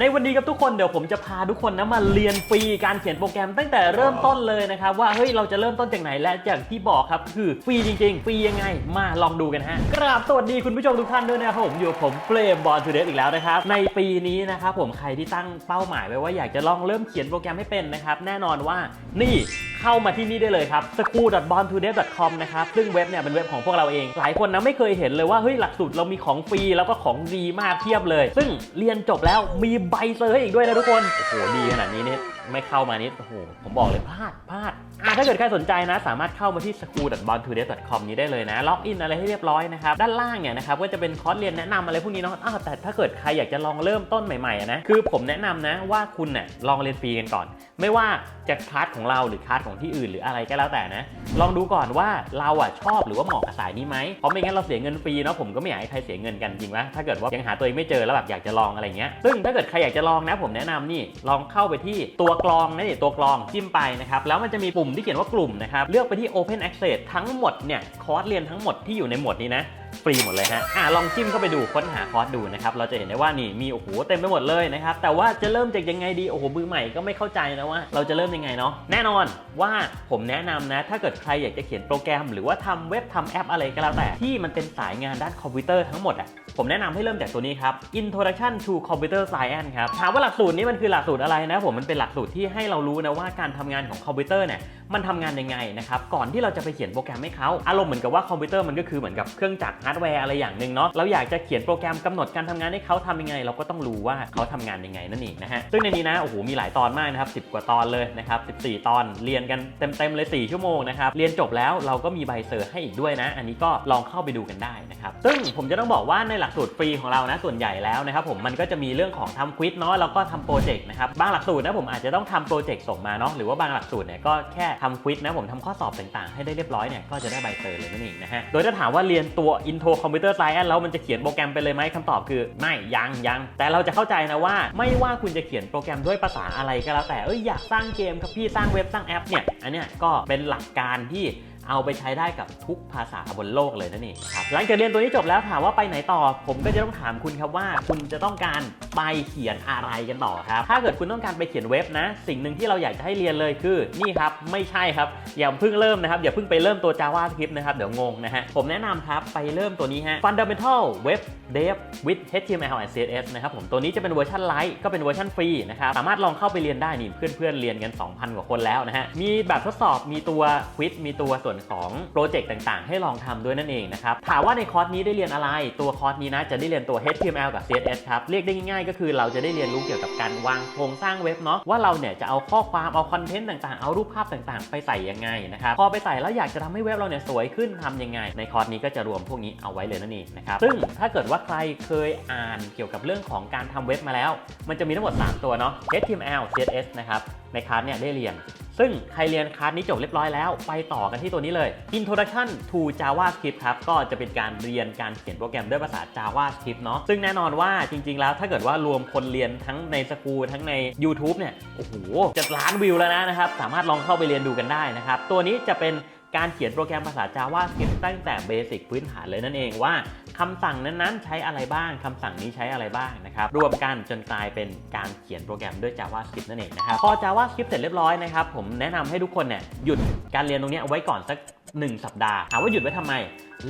ในวันนี้ครับทุกคนเดี๋ยวผมจะพาทุกคนนะมาเรียนฟรีการเขียนโปรแกรมตั้งแต่เริ่มต้นเลยนะครับว่าเฮ้ยเราจะเริ่มต้นจากไหนและอย่างที่บอกครับคือฟรีจริงๆฟรียังไงมาลองดูกันฮะกราบสวัสดีคุณผู้ชมทุกท่านด้วยนะครับผมอยู่ผมเฟรมบอลทูเดอีกแล้วนะครับในปีนี้นะครับผมใครที่ตั้งเป้าหมายไว้ว่าอยากจะลองเริ่มเขียนโปรแกรมให้เป็นนะครับแน่นอนว่านี่ เข้ามาที่นี่ได้เลยครับ s c h o o l b o n t o d a y c o m นะครับซึ่งเว็บเนี่ยเป็นเว็บของพวกเราเอง หลายคนนะไม่เคยเห็นเลยว่าเฮ้ยหลักสูตรเรามีของฟรีแล้วก็ของดีมากเทียบเลย ซึ่งเรียนจบแล้วมีใบเซอร์ให้อีกด้วยนะทุกคนโอ้โหดีขนาดนี้เนี่ย ไม่เข้ามานี่โอ้โหผมบอกเลยพลาดพลาดอะถ้าเกิดใครสนใจนะ สามารถเข้ามาที่ school.borntoday.com นี้ได้เลยนะ ล็อกอินอะไรให้เรียบร้อยนะครับ ด้านล่างเนี่ยนะครับก็จะเป็นคอร์สเรียนแนะนำอะไรพวกนี้เนาะอ้าวแต่ถ้าเกิดใครอยากจะลองเริ่มต้นใหม่ๆนะคือผมแนะนำนะว่าคุณเนี่ยลองเรียนฟรีกันก่อน ไม่ว่าจะคลาสของเราหรือคลาสของที่อื่นหรืออะไรก็แล้วแต่นะ ลองดูก่อนว่าเราอะชอบหรือว่าเหมาะกับสายนี้ไหมเพราะไม่งั้นเราเสียเงินฟรีเนาะผมก็ไม่อยากให้ใครเสียเงินกันจริงวะถ้าเกิดว่ายังหาตัวเองไม่เจอแล้วแบบอยากจะลองอะไรเงี้ยซึ่งถ้าเกิดใครอยากจะลองนะ ผมแนะนำนี่ลองเข้าไปที่ตัวกรองนะนี่ตัวกรองจิ้มไปนะครับ แล้วมันจะมีปุ่มที่เขียนว่ากลุ่มนะครับ เลือกไปที่ Open Access ทั้งหมดเนี่ยคอร์สเรียนทั้งหมดที่อยู่ในหมวดนี้นะฟรีหมดเลยฮะอะลองจิ้มเข้าไปดูค้นหาคอร์สดูนะครับ เราจะเห็นได้ว่านี่มีโอ้โหเต็มไปหมดเลยนะครับ แต่ว่าจะเริ่มจากยังไงดี โอ้โหมือใหม่ก็ไม่เข้าใจนะว่า เราจะเริ่มยังไงเนาะ แน่นอนว่าผมแนะนำนะ ถ้าเกิดใครอยากจะเขียนโปรแกรม หรือว่าทำเว็บทำแอปอะไรก็แล้วแต่ที่มันเป็นสายงานด้านคอมพิวเตอร์ทั้งหมดอะ ผมแนะนำให้เริ่มจากตัวนี้ครับ Introduction to Computer Science ครับ ถามว่าหลักสูตรนี้มันคือหลักสูตรอะไรนะผมมันเป็นหลักสูตรที่ให้เรารู้นะว่าการทำงานของคอมพิวเตอร์เนี่ยมันทำงานยังไงนะครับก่อนที่เราจะไปเขียนโปรแกรมให้เขาอารมณ์เหมือนกับว่าคอมพิวเตอร์มันก็คือเหมือนกับเครื่องจักรฮาร์ดแวร์อะไรอย่างหนึ่งเนาะเราอยากจะเขียนโปรแกรมกำหนดการทำงานให้เขาทำยังไง เราก็ต้องรู้ว่าเขาทำงานยังไงนั่นเองนะฮะซึ่งในนี้นะโอ้โหมีหลายตอนมากนะครับ 10 กว่าตอนเลยนะครับ 14 ตอนเรียนกันเต็มๆเลย 4 ชั่วโมงนะครับเรียนจบแล้วเราก็มีใบเซอร์ให้อีกด้วยนะ อันนี้ก็ลองเข้าไปดูกันได้นะครับซึ่งผมจะต้องบอกว่าในหลักสูตรฟรีของเรานะส่วนใหญ่แล้วนะครับผมมันก็จะมีเรื่องของทำควิสเนาะแล้วก็ทำโปรเจกต์นะครับบางหลักสูตรนะผมอาจจะต้องทำโปรเจกต์ส่งมาเนาะหรือว่าบางหลักสูตรเนี่ยก็แค่ทำควิสนะผมทำข้อสอบต่างๆ ให้ได้เรียบร้อยเนี่ยก็จะได้ใบเซอร์เลยนั่นเองนะฮะโดยถ้าถามว่าเรียนตัว Intro Computer Science แล้วมันจะเขียนโปรแกรมไปเลยไหมคำตอบคือไม่ยังยังแต่เราจะเข้าใจนะว่าไม่ว่าคุณจะเขียนโปรแกรมด้วยภาษาอะไรก็แล้วแต่เอ้ยอยากสร้างเกมครับพี่สร้างเว็บสร้างแอปเนี่ยอันเนี้ยก็เป็นหลักการที่ เอาไปใช้ได้กับทุกภาษาบนโลกเลยนั่นเองครับหลังจากเรียนตัวนี้จบแล้วถามว่าไปไหนต่อ ผมก็จะต้องถามคุณครับว่า คุณจะต้องการไปเขียนอะไรกันต่อครับ ถ้าเกิดคุณต้องการไปเขียนเว็บนะ สิ่งหนึ่งที่เราอยากจะให้เรียนเลยคือนี่ครับไม่ใช่ครับอย่าเพิ่งเริ่มนะครับอย่าเพิ่งไปเริ่มตัว JavaScript นะครับเดี๋ยวงงนะฮะผมแนะนำครับไปเริ่มตัวนี้ฮะ Fundamental Web Dev with HTML and CSS นะครับผมตัวนี้จะเป็นเวอร์ชันไลท์ก็เป็นเวอร์ชันฟรีนะครับสามารถลองเข้าไปเรียนได้นี่เพื่อนๆเรียนกัน 2,000 กว่าคนแล้วนะฮะมีแบบทดสอบมีตัวควิสมีตัวส่วนของโปรเจกต์ต่างๆ ให้ลองทำด้วยนั่นเองนะครับ ถามว่าในคอร์สนี้ได้เรียนอะไร ตัวคอร์สนี้นะจะได้เรียนตัว HTML กับ CSS ครับ เรียกได้ง่ายๆ ก็คือเราจะได้เรียนรู้เกี่ยวกับการวางโครงสร้างเว็บเนาะว่าเราเนี่ยจะเอาข้อความเอาคอนเทนต์ต่างๆ เอารูปภาพต่างๆ ไปใส่ยังไงนะครับพอไปใส่แล้วอยากจะทำให้เว็บเราเนี่ยสวยขึ้นทำยังไง ในคอร์สนี้ก็จะรวมพวกนี้เอาไว้เลยนั่นเองนะครับซึ่งถ้าเกิดว่าใครเคยอ่านเกี่ยวกับเรื่องของการทำเว็บมาแล้ว มันจะมีทั้งหมด 3 ตัวเนาะ HTML CSS นะครับในคลาสเนี่ยได้เรียน ซึ่งใครเรียนคลาสนี้จบเรียบร้อยแล้ว ไปต่อกันที่ตัวนี้เลย Introduction to JavaScript ครับ ก็จะเป็นการเรียนการเขียนโปรแกรมด้วยภาษา JavaScript เนาะซึ่งแน่นอนว่าจริง ๆ แล้วถ้าเกิดว่ารวมคนเรียนทั้งในสกูทั้งใน YouTube เนี่ย โอ้โหจะล้านวิวแล้วนะครับ สามารถลองเข้าไปเรียนดูกันได้นะครับ ตัวนี้จะเป็น การเขียนโปรแกรมภาษา JavaScript ตั้งแต่เบสิกพื้นฐานเลยนั่นเองว่าคำสั่งนั้นๆ ใช้อะไรบ้างคำสั่งนี้ใช้อะไรบ้างนะครับรวมกันจนกลายเป็นการเขียนโปรแกรมด้วย JavaScript นั่นเองนะครับพอ JavaScript เสร็จเรียบร้อยนะครับผมแนะนำให้ทุกคนเนี่ยหยุดการเรียนตรงนี้เอาไว้ก่อนสัก 1 สัปดาห์ถามว่าหยุดไว้ทำไม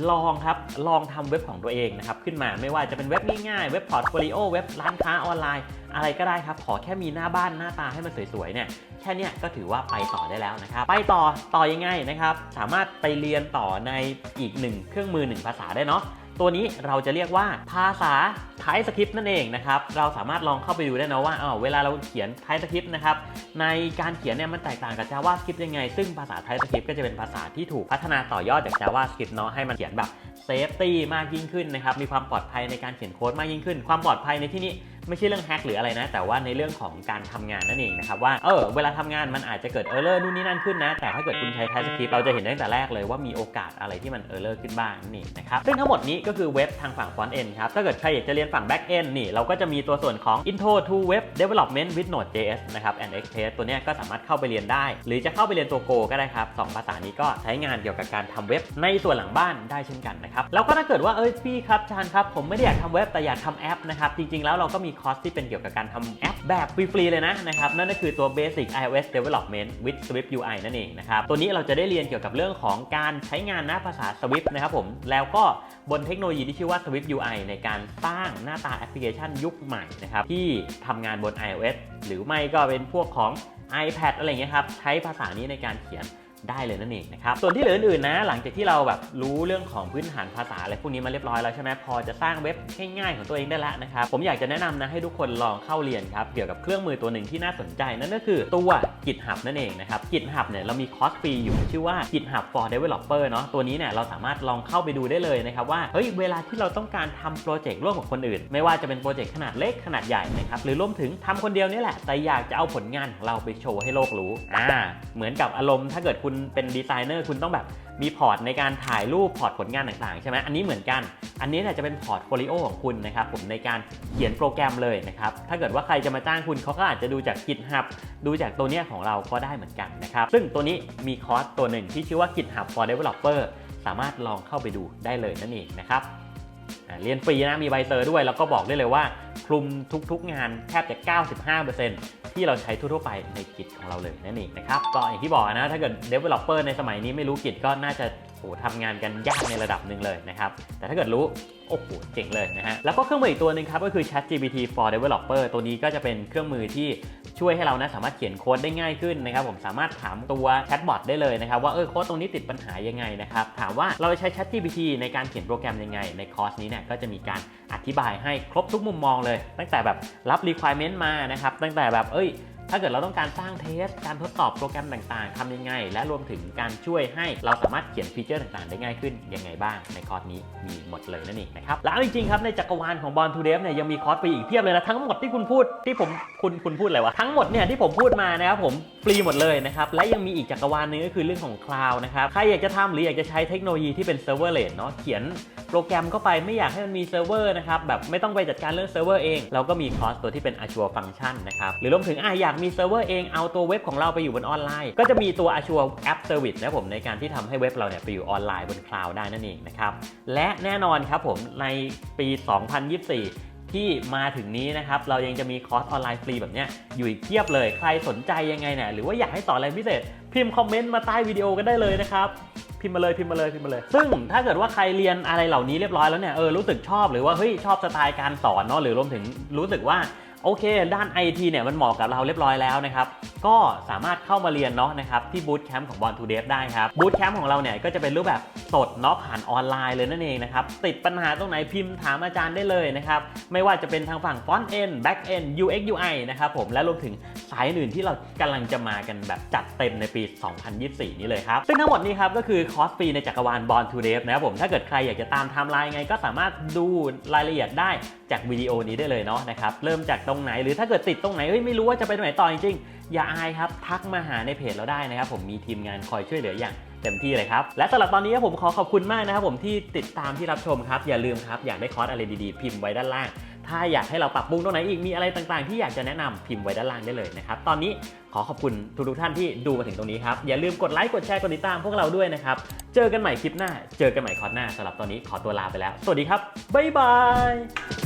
ลองครับลองทำเว็บของตัวเองนะครับขึ้นมาไม่ว่าจะเป็นเว็บง่ายๆเว็บพอร์ตโฟลิโอเว็บร้านค้าออนไลน์ อะไรก็ได้ครับขอแค่มีหน้าบ้านหน้าตาให้มันสวยๆเนี่ยแค่นี้ก็ถือว่าไปต่อได้แล้วนะครับไปต่อต่อยังไงนะครับสามารถไปเรียนต่อในอีกหนึ่งเครื่องมือหนึ่งภาษาได้เนาะ ตัวนี้เราจะเรียกว่าภาษาไทยสคริปต์นั่นเองนะครับ เราสามารถลองเข้าไปดูได้นะว่าอ้าเวลาเราเขียนไทยสคริปต์นะครับในการเขียนเนี่ยมันแตกต่างกับ JavaScript ยังไง ซึ่งภาษาไทยสคริปต์ก็จะเป็นภาษาที่ถูกพัฒนาต่อยอดจาก JavaScript เนาะให้มันเขียนแบบเซฟตี้มากยิ่งขึ้นนะครับมีความปลอดภัยในการเขียนโค้ดมากยิ่งขึ้น ความปลอดภัยในที่นี้ ไม่ใช่เรื่องแฮกหรืออะไรนะ แต่ว่าในเรื่องของการทำงานนั่นเองนะครับว่าเออเวลาทำงานมันอาจจะเกิดเออร์เลอร์นู่นนี่นั่นขึ้นนะ แต่ถ้าเกิดคุณใช้ TypeScript เราจะเห็นตั้งแต่แรกเลยว่ามีโอกาสอะไรที่มันเออร์เลอร์ขึ้นบ้างนี่นะครับซึ่งทั้งหมดนี้ก็คือเว็บทางฝั่ง front end ครับถ้าเกิดใครอยากจะเรียนฝั่ง back end นี่เราก็จะมีตัวส่วนของ intro to web development with Node.js นะครับ and Express ตัวเนี้ยก็สามารถเข้าไปเรียนได้ หรือจะเข้าไปเรียนตัว Go ก็ได้ครับสองภาษานี้ก็ใช้งานเกี่ยวกับการทำเว็บในส่วนหลังบ้านได้เช่นกันนะครับแล้วก็ถ้าเกิดว่าเอ้ยพี่ครับชานครับผมไม่ได้อยากทำเว็บแต่อยากทำแอปนะครับจริงๆแล้วเราก็มีคอร์สที่เป็นเกี่ยวกับการทำแอปแบบฟรีๆเลยนะนะครับ นั่นก็คือตัว Basic iOS Development with Swift UI นั่นเองนะครับ ตัวนี้เราจะได้เรียนเกี่ยวกับเรื่องของการใช้งานหน้าภาษา Swift นะครับผม แล้วก็บนเทคโนโลยีที่ชื่อว่า Swift UI ในการสร้างหน้าตาแอปพลิเคชันยุคใหม่นะครับที่ทำงานบน iOS หรือไม่ก็เป็นพวกของ iPad อะไรเงี้ยครับ ใช้ภาษานี้ในการเขียน ได้เลยนั่นเองนะครับส่วนที่เหลืออื่นๆนะ หลังจากที่เราแบบรู้เรื่องของพื้นฐานภาษาอะไรพวกนี้มาเรียบร้อยแล้วใช่ไหมพอจะสร้างเว็บง่ายๆของตัวเองได้แล้วนะครับผมอยากจะแนะนำนะให้ทุกคนลองเข้าเรียนครับเกี่ยวกับเครื่องมือตัวหนึ่งที่น่าสนใจนั่นก็คือตัว GitHub นั่นเองนะครับ GitHub เนี่ยเรามีคอร์สฟรีอยู่ชื่อว่า GitHub for Developer เนาะตัวนี้เนี่ยเราสามารถลองเข้าไปดูได้เลยนะครับว่าเฮ้ยเวลาที่เราต้องการทำโปรเจกต์ร่วมกับคนอื่น ไม่ว่าจะเป็นโปรเจกต์ขนาดเล็กขนาดใหญ่นะครับหรือร่วมถึงทำคนเดียวนี่แหละแต่อยากจะเอาผลงานของเราไปโชว์ให้โลกรู้อ่าเหมือนกับอารมณ์ถ้าเกิดคุณเป็นดีไซเนอร์คุณต้องแบบมีพอร์ตในการถ่ายรูปพอร์ตผลงานต่างๆ ใช่ไหมอันนี้เหมือนกัน อันนี้เนี่ยจะเป็นพอร์ตโฟลิโอของคุณนะครับผมในการเขียนโปรแกรมเลยนะครับ ถ้าเกิดว่าใครจะมาจ้างคุณเขาก็อาจจะดูจาก GitHub ดูจากตัวเนี้ยของเราก็ได้เหมือนกันนะครับ ซึ่งตัวนี้มีคอร์สตัวหนึ่งที่ชื่อว่า GitHub for Developer สามารถลองเข้าไปดูได้เลยนั่นเองนะครับ เรียนฟรีนะมีใบเซอร์ด้วย แล้วก็บอกได้เลยว่าคลุมทุกๆงานแทบจะ 95%ที่เราใช้ทั่วๆไปในกิจของเราเลยนั่นเองนะครับก็อย่างที่บอกนะถ้าเกิด Developer ในสมัยนี้ไม่รู้กิจก็น่าจะโหทำงานกันยากในระดับหนึ่งเลยนะครับ แต่ถ้าเกิดรู้ โอ้โห เจ๋งเลยนะฮะ แล้วก็เครื่องมืออีกตัวหนึ่งครับ ก็คือ ChatGPT for Developer ตัวนี้ก็จะเป็นเครื่องมือที่ ช่วยให้เรานะสามารถเขียนโค้ดได้ง่ายขึ้นนะครับผมสามารถถามตัวแชทบอทได้เลยนะครับว่าเออโค้ดตรงนี้ติดปัญหายังไงนะครับถามว่าเราจะใช้ ChatGPT ในการเขียนโปรแกรมยังไง ในคอร์สนี้เนี่ยก็จะมีการอธิบายให้ครบทุกมุมมองเลย ตั้งแต่แบบรับ requirement มานะครับตั้งแต่แบบเอ้ย ถ้าเกิดเราต้องการสร้างเทส การทดสอบโปรแกรมต่างๆทำยังไง และรวมถึงการช่วยให้เราสามารถเขียนฟีเจอร์ต่างๆ ได้ง่ายขึ้นยังไงบ้าง ในคอร์สนี้มีหมดเลยนั่นเองนะครับ แล้วจริงๆครับในจักรวาลของ Born to Dev เนี่ยยังมีคอร์สฟรีอีกเพียบเลยนะ ทั้งหมดที่คุณพูดที่ผมคุณคุณพูดอะไรวะ ทั้งหมดเนี่ยที่ผมพูดมานะครับผมฟรีหมดเลยนะครับ และยังมีอีกจักรวาลหนึงก็คือเรื่องของคลาวด์นะครับ ใครอยากจะทำหรืออยากจะใช้เทคโนโลยีที่เป็นเซิร์ฟเวอร์เลสเนาะเขียนโปรแกรมเข้าไปไม่อยากให้มันมีเซิร์ฟเวอร์นะครับแบบไม่ต้องไปจัดการเรื่องเซิร์ฟเวอร์เองเราก็มีคอร์สตัวที่เป็น Azure Function นะครับหรือรวมถึงอะอยากมีเซิร์ฟเวอร์เองเอาตัวเว็บของเราไปอยู่บนออนไลน์ ก็จะมีตัว Azure App Service นะผมในการที่ทำให้เว็บเราเนี่ยไปอยู่ออนไลน์บนคลาวด์ได้นั่นเองนะครับและแน่นอนครับผมในปี 2024ที่มาถึงนี้นะครับ เรายังจะมีคอร์สออนไลน์ฟรีแบบนี้อยู่อีกเพียบเลย ใครสนใจยังไงเนี่ยหรือว่าอยากให้สอนอะไรพิเศษ พิมพ์คอมเมนต์มาใต้วิดีโอกันได้เลยนะครับพิมพ์มาเลยพิมพ์มาเลยพิมพ์มาเลย ซึ่งถ้าเกิดว่าใครเรียนอะไรเหล่านี้เรียบร้อยแล้วเนี่ยเออรู้สึกชอบหรือว่าเฮ้ยชอบสไตล์การสอนเนาะหรือรวมถึงรู้สึกว่า โอเค ด้าน IT เนี่ยมันเหมาะกับเราเรียบร้อยแล้วนะครับ ก็สามารถเข้ามาเรียนเนาะนะครับที่บูตแคมป์ของ Born to Dev ได้ครับบูตแคมป์ของเราเนี่ยก็จะเป็นรูปแบบสดเนาะผ่านออนไลน์เลยนั่นเองนะครับติดปัญหาตรงไหนพิมพ์ถามอาจารย์ได้เลยนะครับไม่ว่าจะเป็นทางฝั่ง Front End Back End UX UI นะครับผมและรวมถึงสายอื่นที่เรากำลังจะมากันแบบจัดเต็มในปี 2024 นี้เลยครับซึ่งทั้งหมดนี้ครับก็คือคอร์สฟรีในจักรวาล Born to Dev นะครับผมถ้าเกิดใครอยากจะตามไทม์ไลน์ไงก็สามารถดูรายละเอียดได้จากวิดีโอนี้ได้เลยเนาะนะครับเริ่มจากตรงไหนหรือถ้าเกิดติดตรงไหนเฮ้ยไม่รู้ว่าจะไปตรงไหนต่อจริงอย่าอายครับทักมาหาในเพจเราได้นะครับ ผมมีทีมงานคอยช่วยเหลืออย่างเต็มที่เลยครับ และสำหรับตอนนี้ผมขอขอบคุณมากนะครับผมที่ติดตามที่รับชมครับ อย่าลืมครับ อยากได้คอร์สอะไรดีๆ พิมพ์ไว้ด้านล่าง ถ้าอยากให้เราปรับปรุงตรงไหนอีกมีอะไรต่างๆ ที่อยากจะแนะนำพิมพ์ไว้ด้านล่างได้เลยนะครับ ตอนนี้ขอขอบคุณทุกๆท่านที่ดูมาถึงตรงนี้ครับ อย่าลืมกดไลค์กดแชร์กดติดตามพวกเราด้วยนะครับ เจอกันใหม่คลิปหน้า เจอกันใหม่คอร์สหน้าสำหรับตอนนี้ขอตัวลาไปแล้ว สวัสดีครับบ๊ายบาย